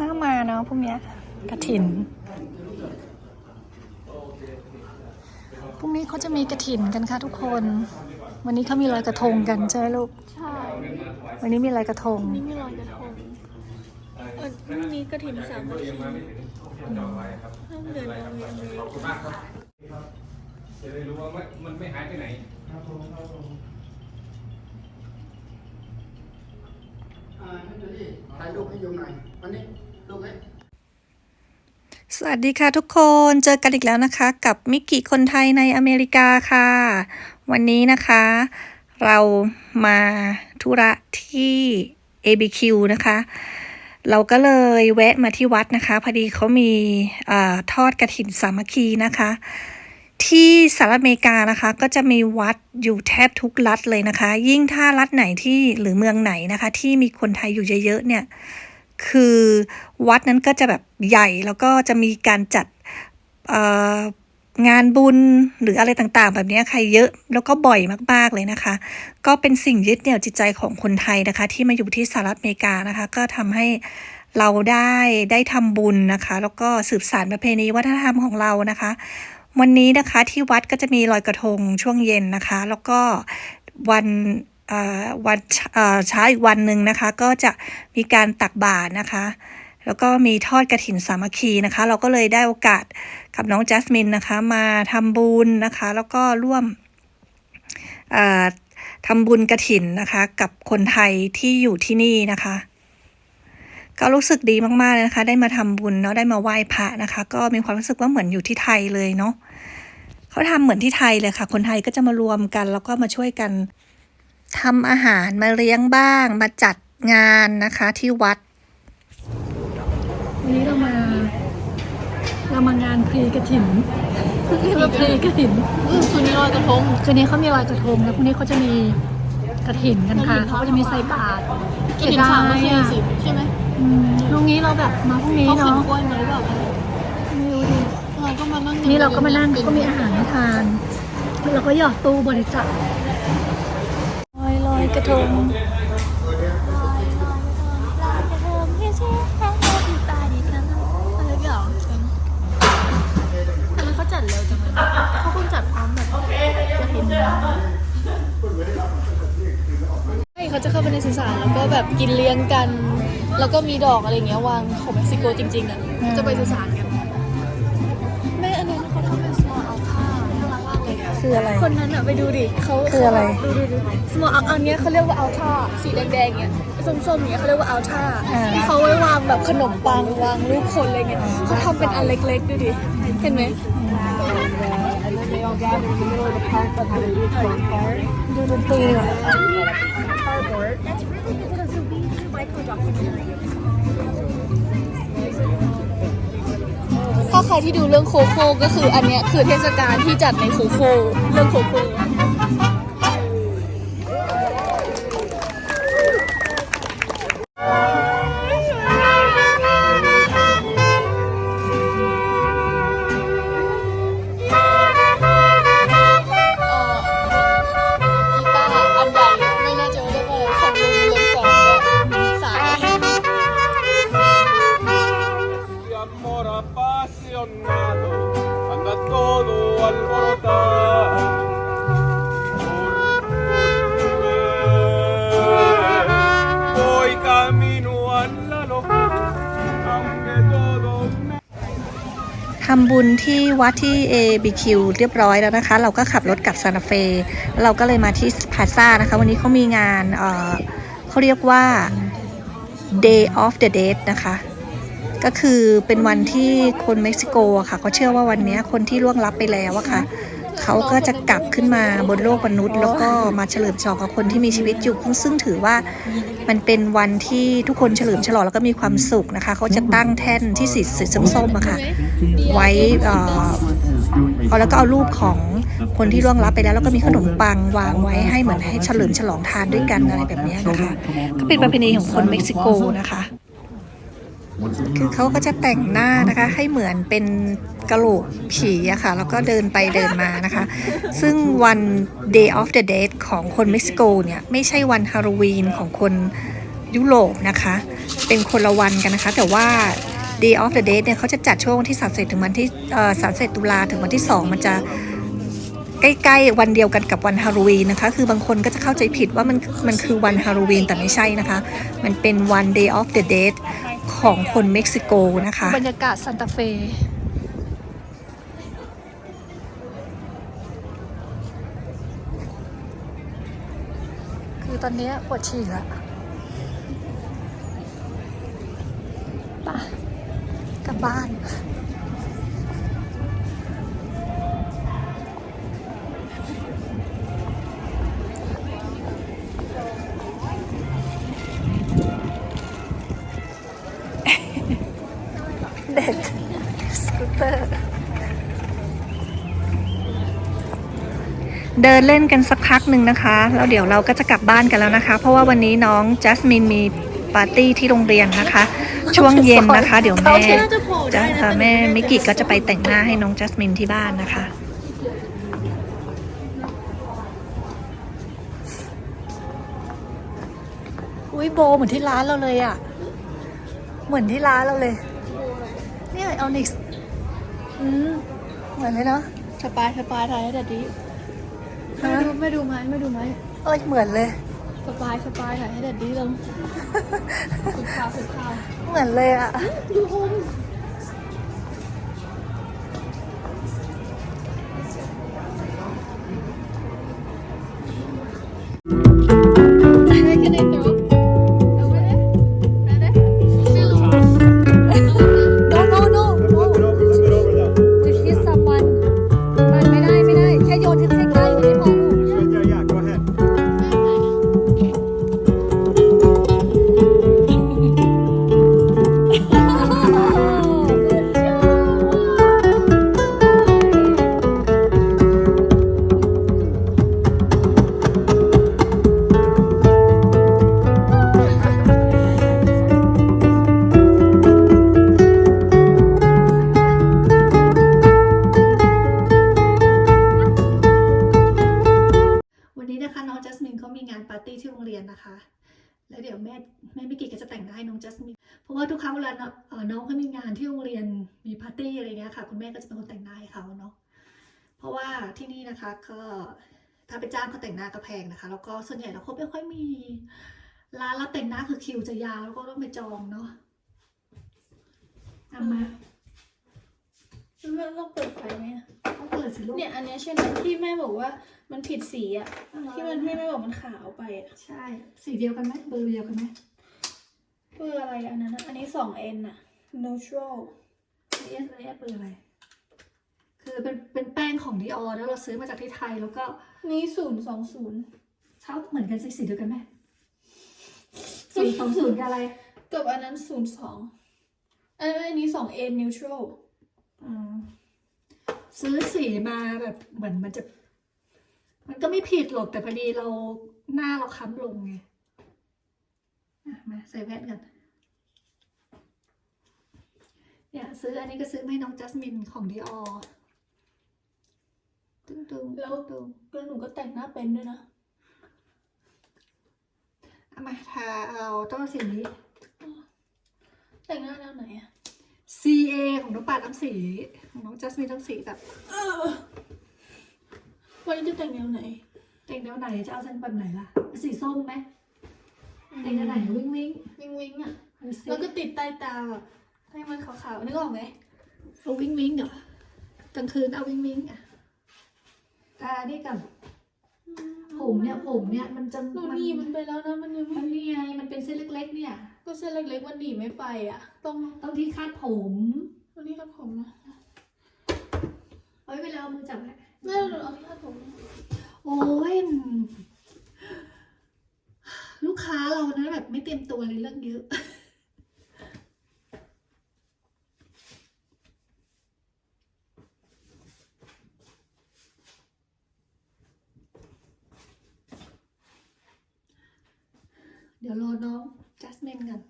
น่ามาเนาะพวกเนี้ยกระถินพรุ่งนี้เขาจะมีกระถินกันค่ะทุกคน วันนี้เขามีลอยกระทงกันใช่ไหมลูก ใช่ วันนี้มีลอยกระทง นี่มีลอยกระทงเออพรุ่งนี้กระถิ่นสามนาทีห้ามเดินเอาเองเลยขอบคุณมากครับจะได้รู้ว่ามันไม่หายไปไหน อ่านั่นเดี๋ยวดิถ่ายรูปให้โยมหน่อยวันนี้รูปให้ สวัสดีค่ะทุกคนเจอกันอีกแล้วนะคะ กับมิกกี้คนไทยในอเมริกาค่ะ วันนี้นะคะ เรามาธุระที่ ABQ นะคะ เราก็เลยแวะมาที่วัดนะคะ พอดีเขามีอทอดกระถินสามัคคีนะคะ ที่สหรัฐอเมริกานะคะ ก็จะมีวัดอยู่แทบทุกรัฐเลยนะคะ ยิ่งถ้ารัฐไหนที่หรือเมืองไหนนะคะ ที่มีคนไทยอยู่เยอะๆเนี่ยคือวัดนั้นก็จะแบบใหญ่แล้วก็จะมีการจัดงานบุญหรืออะไรต่างๆ แบบนี้ใค่ะเยอะแล้วก็บ่อยมากๆเลยนะคะ ก็เป็นสิ่งยึดเหนี่ยวจิตใจของคนไทยนะคะ ที่มาอยู่ที่สหรัฐอเมริกานะคะ ก็ทำให้เราได้ได้ทำบุญนะคะ แล้วก็สืบสานประเพณีวัฒนธรรมของเรานะคะ วันนี้นะคะที่วัดก็จะมีลอยกระทงช่วงเย็นนะคะ แล้วก็วันวันเช้าอีกวันหนึ่งนะคะ ก็จะมีการตักบาตรนะคะ แล้วก็มีทอดกระถินสามัคคีนะคะ เราก็เลยได้โอกาสกับน้องจัสมินนะคะ มาทำบุญนะคะ แล้วก็ร่วมทำบุญกระถินนะคะ กับคนไทยที่อยู่ที่นี่นะคะ ก็รู้สึกดีมากๆเลยนะคะ ได้มาทำบุญเนาะได้มาไหว้พระนะคะ ก็มีความรู้สึกว่าเหมือนอยู่ที่ไทยเลยเนาะเขาทำเหมือนที่ไทยเลยค่ะ คนไทยก็จะมารวมกัน แล้วก็มาช่วยกันทำอาหารมาเลี้ยงบ้าง มาจัดงานนะคะที่วัด วันนี้เรามา เรามางานพรีกระถินเราพรีกระถินอืมคืนนี้ลอยกระทงคืนนี้เขามีลอยกระทงแล้วพรุ่งนี้เขาจะมีกระถินกันค่ะกฐินเขาก็จะมีใส่บาตรกระถิ่นสามนาทีอะสิใช่ไหม อืมพรุ่งนี้เราแบบมาพรุ่งนี้เขาขนเนาะกล้วยมาหรือเปล่าไม่รู้ดิเราก็มานั่งนี่เราก็มานั่งเขาก็มีอาหารให้ทานเราก็หยอดตู้บริจาคลอยลอยกระทงอะไรอย่างทำไมเขาจัดเร็วจังเลยเขาคงจัดพร้อมแบบกระถิ่นใช่ เขาจะเข้าไปในสุสานแล้วก็แบบกินเลี้ยงกัน แล้วก็มีดอกอะไรเงี้ยวางของเม็กซิโกจริงๆอะเขาจะไปสุสานกัน แม่อันนั้นเขาทำเป็น small altar น่ารักมากเลยอะคืออะไร คนนั้นอะไปดูดิเขาคืออะไร ดูดูดู small อันเนี้ยเขาเรียกว่า altar สีแดงๆเนี้ยส้มๆเนี้ยเขาเรียกว่า altar ที่เขาไว้วางแบบขนมปังวางรูปคนอะไรเงี้ยเขาทำเป็นอันเล็กๆดูดิเห็นไหมดูดนตรี เหรอถ้าใครที่ดูเรื่องโคโค่ก็คืออันเนี้ยคือเทศกาลที่จัดในโคโค่เรื่องโคโค่ ทำบุญที่วัดที่ ABQ เรียบร้อยแล้วนะคะ เราก็ขับรถกลับซานาเฟ เราก็เลยมาที่พาซ่านะคะ วันนี้เขามีงานเเขาเรียกว่า Day of the Dead นะคะ ก็คือเป็นวันที่คนเม็กซิโกค่ะเขาเชื่อว่าวันนี้คนที่ล่วงลับไปแล้วอะค่ะเขาก็จะกลับขึ้นมาบนโลกมนุษย์ แล้วก็มาเฉลิมฉลองกับคนที่มีชีวิตอยู่ซึ่งถือว่ามันเป็นวันที่ทุกคนเฉลิมฉลองแล้วก็มีความสุขนะคะ เขาจะตั้งแท่นที่สีสีส้มๆอะค่ะ ไว้เอ่อเอาแล้วก็เอารูปของคนที่ล่วงลับไปแล้ว แล้วก็มีขนมปังวางไว้ให้เหมือนให้เฉลิมฉลองทานด้วยกันอะไรแบบนี้นะคะ ก็เป็นประเพณีของคนเม็กซิโกนะคะ คือเขาก็จะแต่งหน้านะคะ ให้เหมือนเป็นกระโหลกผีอะค่ะ แล้วก็เดินไปเดินมานะคะ ซึ่งวัน Day of the Dead ของคนเม็กซิโกเนี่ย ไม่ใช่วันฮาโลวีนของคนยุโรปนะคะ เป็นคนละวันกันนะคะ แต่ว่า Day of the Dead เนี่ยเขาจะจัดช่วงวันที่31ถึงวันที่เอ่อ31ตุลาถึงวันที่ 2 มันจะใกล้ๆวันเดียวกันกับวันฮาโลวีนนะคะ คือบางคนก็จะเข้าใจผิดว่ามันมันคือวันฮาโลวีนแต่ไม่ใช่นะคะ มันเป็นวัน Day of the Dead ของคนเม็กซิโกนะคะ บรรยากาศซานตาเฟคือตอนนี้ปวดฉี่ละป่ะกลับบ้าน เดินเล่นกันสักพักหนึ่งนะคะ แล้วเดี๋ยวเราก็จะกลับบ้านกันแล้วนะคะ เพราะว่าวันนี้น้องจัสมินมีปาร์ตี้ที่โรงเรียนนะคะ ช่วงเย็นนะคะ เดี๋ยวแม่จะเอ่อแม่มิกกี้ก็จะไปแต่งหน้าให้น้องจัสมินที่บ้านนะคะอุ้ยโบเหมือนที่ร้านเราเลยอะ เหมือนที่ร้านเราเลยเนี่ยออนิกส์อืมเหมือนเลยเนาะสปายสปายถ่ายให้ดัดดี ไม่ดูไม่ดูไหมไม่ดูไหมเอ้ยเหมือนเลย สปายสปายถ่ายให้ดัดดีลงสุดข่าวสุดข่าวเหมือนเลยอะ ดูโฮม นะคะ แล้วเดี๋ยวแม่แม่ไมิกกี้ก็จะแต่งหน้าน้องจัสมินเพราะว่าทุกครั้งเวลาน้องเน้องเขามีงานที่โรงเรียนมีปาร์ตี้อะไรเงี้ยค่ะ คุณแม่ก็จะเป็นคนแต่งหน้าให้เขาเนาะเพราะว่าที่นี่นะคะก็ถ้าไปจ้างเขาแต่งหน้าก็แพงนะคะ แล้วก็ส่วนใหญ่แล้วเขาไม่ค่อยมีร้านรับแต่งหน้าคือคิวจะยาวแล้วก็ต้องไปจองเนาะเอามา แม่ต้องเปิดไฟไหมอะต้องเปิดสิลูก เนี่ย อันเนี้ยใช่ไหมที่แม่บอกว่ามันผิดสีอะที่มันที่แม่บอกมันขาวไปอะใช่ สีเดียวกันไหมเบอร์เดียวกันไหมเบอร์อะไรอันนั้นอะอันนี้สองเอ็นอะ neutral เอสเอสเบอร์อะไร คือเป็นเป็นแป้งของดีออแล้วเราซื้อมาจากที่ไทยแล้วก็นี่ศูนย์สองศูนย์เช่าเหมือนกันสิสีเดียวกันไหมศูนย์สองศูนย์กับอะไร กับอันนั้นศูนย์สองอันอันนี้สองเอ็น neutral อืม ซื้อสีมาแบบเหมือนมันจะ มันก็ไม่ผิดหรอกแต่พอดีเราหน้าเราค้ำลงไงอะมาใส่แว่นกันเนี่ยซื้ออันนี้ก็ซื้อมาให้น้องจัสมินของดีออตึ้งตึงแล้วตึงแล้วหนูก็แต่งหน้าเป็นด้วยนะเอามาทาเอาต้องสีนี้ แต่งหน้าแนวไหนอะ CA ของน้องปาดน้ำสีของน้องจัสมินต้องสีแบบวันนี้จะแต่งแนวไหน แต่งแนวไหนจะเอาเส้นแบบไหนล่ะ สีส้มไหมแต่งแนวไหนวิ่งวิ่งวิงวิงอะแล้วก็ติดใต้ตาอะให้มันขาวๆนึกออกไหมเอาวิ่งวิ่งเหรอกลางคืนเอาวิ่งวิ่งอะตานี่กับผมเนี่ยผมเนี่ยมันจะมัหนีบมันไปแล้วนะมันยังมันนี่ไงมันเป็นเส้นเล็ก ๆ เนี่ย ก็เส้นเล็กๆมันหนีบไม่ไปอะต้องต้องที่คาดผมวันนี้ครับผมนะเอาไว้เวลาเอามือจับไว้แม่หนูเอาที่คาดผมโอ้ยลูกค้าเรานะแบบไม่เตรียมตัวเลยเรื่องเยอะ เดี๋ยวรอน้อง จัส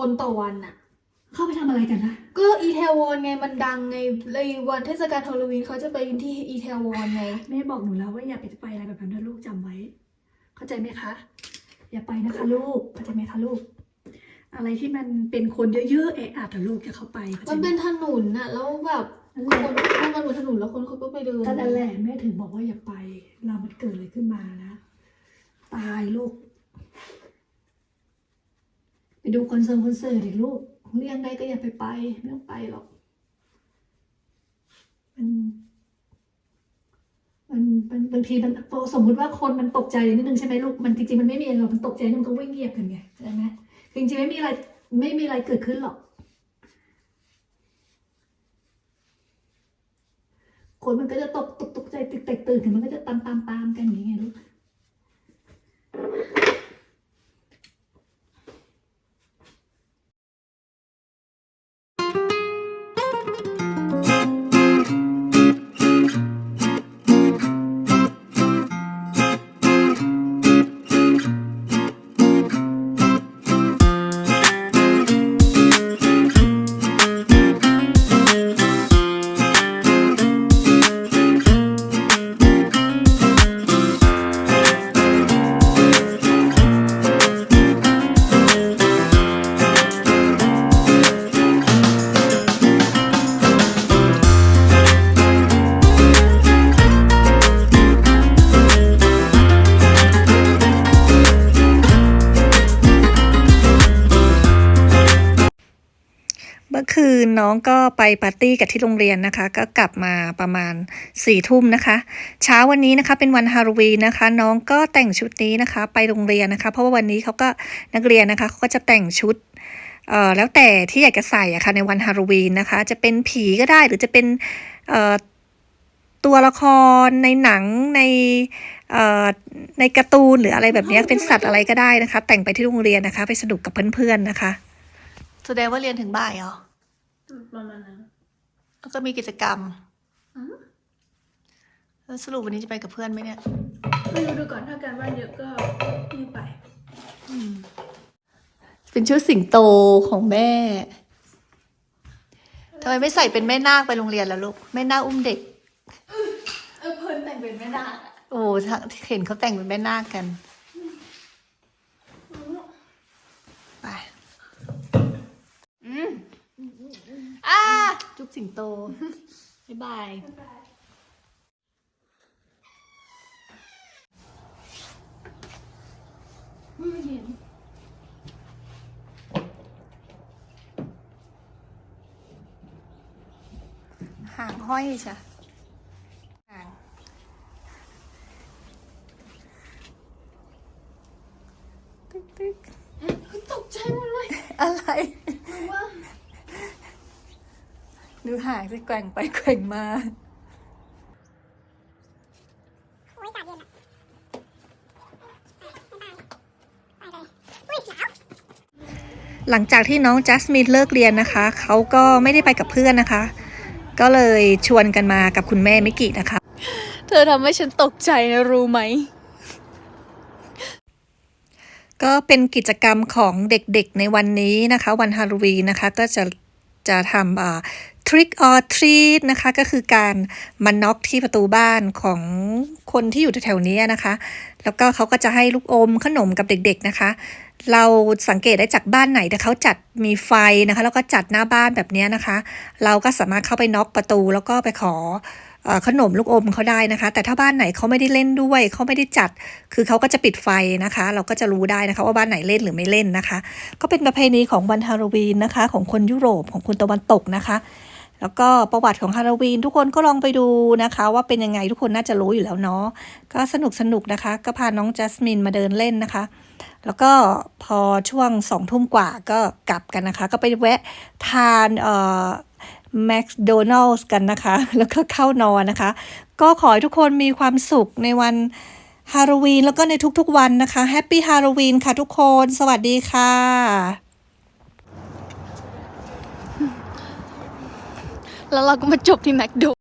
คนต่อวันน่ะเข้าไปทำอะไรกันนะก็อีเทวอนไงมันดังไงเลยวันเทศกาลฮาโลวีนเขาจะไปกันที่อีเทวอนไง แม่บอกหนูแล้วว่าอย่าไปไปอะไรแบบนั้นนะลูกจำไว้ เข้าใจไหมคะ อย่าไปนะคะลูกเข้าใจไหมคะลูก อะไรที่มันเป็นคนเยอะๆเอะอะแต่ลูกจะเข้าไปเข้าใจมันไหมเป็นถนนน่ะแล้วแบบนั่นคแหนละมันเป็นถนนแล้วคนเขาก็ไปเดินก็นั่นแหละแม่ถึงบอกว่าอย่าไปเรามันเกิดอะไรขึ้นมานะ ตายลูกไป ดูคอนเสิร์ตคอนเสิร์ตดิลูกเลี่ยงได้ก็อย่าไปไปไม่ต้องไปหรอก มันมันมันบางทีมันสมมุติว่าคนมันตกใจนิดนึงใช่ไหมลูกมันจริงๆมันไม่มีอะไรหรอกมันตกใจมันก็วิ่งเหยียบกันไงใช่ไหมจริงๆไม่มีอะไรไม่มีอะไรเกิดขึ้นหรอกคนมันก็จะตกตกตกใจตึกแตกตื่นกันมันก็จะตามตามตามกันอย่างเงี้ยลูก องก็ไปปาร์ตี้กับที่โรงเรียนนะคะ ก็กลับมาประมาณสี่ทุ่มนะคะ เช้าวันนี้นะคะเป็นวันฮาโลวีนนะคะ น้องก็แต่งชุดนี้นะคะ ไปโรงเรียนนะคะ เพราะว่าวันนี้เขาก็นักเรียนนะคะเขาก็จะแต่งชุดเอ่อแล้วแต่ที่อยากจะใส่อะค่ะในวันฮาโลวีนนะคะ จะเป็นผีก็ได้หรือจะเป็นเอ่อตัวละครในหนังในเอ่อในการ์ตูนหรืออะไรแบบนี้เป็นสัตว์อะไรก็ได้นะคะ แต่งไปที่โรงเรียนนะคะ ไปสนุกกับเพื่อนๆนะคะ แสดงว่าเรียนถึงบ่ายเหรอ ประมาณนั้นแล้วก็มีกิจกรรมแล้วสรุปวันนี้จะไปกับเพื่อนไหมเนี่ยไม่รู้ดูก่อนถ้าการบ้านเยอะก็ไม่ไปเป็นชุดสิงโตของแม่ทำไมไม่ใส่เป็นแม่นาคไปโรงเรียนล่ะลูกแม่นาคอุ้มเด็ก เออเพิ่นแต่งเป็นแม่นาคอะโอ้ถ้าเห็นเขาแต่งเป็นแม่นาคกัน ไป อ่า จุ๊บสิงโต บ๊ายบายไม่เห็นหางห้อยจ้ะหางตึ๊กตึ๊ก ตกใจหมดเลย อะไร ว่า ดูหางสิ แกว่งไปแกว่งมาหลังจากที่น้องจัสมินเลิกเรียนนะคะ เขาก็ไม่ได้ไปกับเพื่อนนะคะ ก็เลยชวนกันมากับคุณแม่มิกินะคะ เธอทำให้ฉันตกใจนะรู้ไหม ก็เป็นกิจกรรมของเด็กๆในวันนี้นะคะ วันฮาโลวีนนะคะ ก็จะจะทำอ่า trick or treat นะคะ ก็คือการมาน็อกที่ประตูบ้านของคนที่อยู่แถวๆนี้นะคะ แล้วก็เขาก็จะให้ลูกอมขนมกับเด็กๆนะคะ เราสังเกตได้จากบ้านไหนแต่เขาจัดมีไฟนะคะ แล้วก็จัดหน้าบ้านแบบนี้นะคะ เราก็สามารถเข้าไปน็อกประตูแล้วก็ไปขออขนมลูกอมเขาได้นะคะ แต่ถ้าบ้านไหนเขาไม่ได้เล่นด้วยเขาไม่ได้จัด คือเขาก็จะปิดไฟนะคะ เราก็จะรู้ได้นะคะว่าบ้านไหนเล่นหรือไม่เล่นนะคะ ก็เป็นประเพณีของวันฮาโลวีนนะคะ ของคนยุโรปของคนตะวันตกนะคะ แล้วก็ประวัติของฮาโลวีนทุกคนก็ลองไปดูนะคะ ว่าเป็นยังไงทุกคนน่าจะรู้อยู่แล้วเนาะก็สนุกสนุกนะคะ ก็พาน้องจัสมินมาเดินเล่นนะคะ แล้วก็พอช่วงสองทุ่มกว่าก็กลับกันนะคะ ก็ไปแวะทานเอ่อแมคโดนัลล์กันนะคะ แล้วก็เข้านอนนะคะ ก็ขอให้ทุกคนมีความสุขในวันฮาโลวีนแล้วก็ในทุกๆวันนะคะแฮปปี้ฮาโลวีนค่ะทุกคน สวัสดีค่ะ แล้วเราก็มาจบที่แมคโด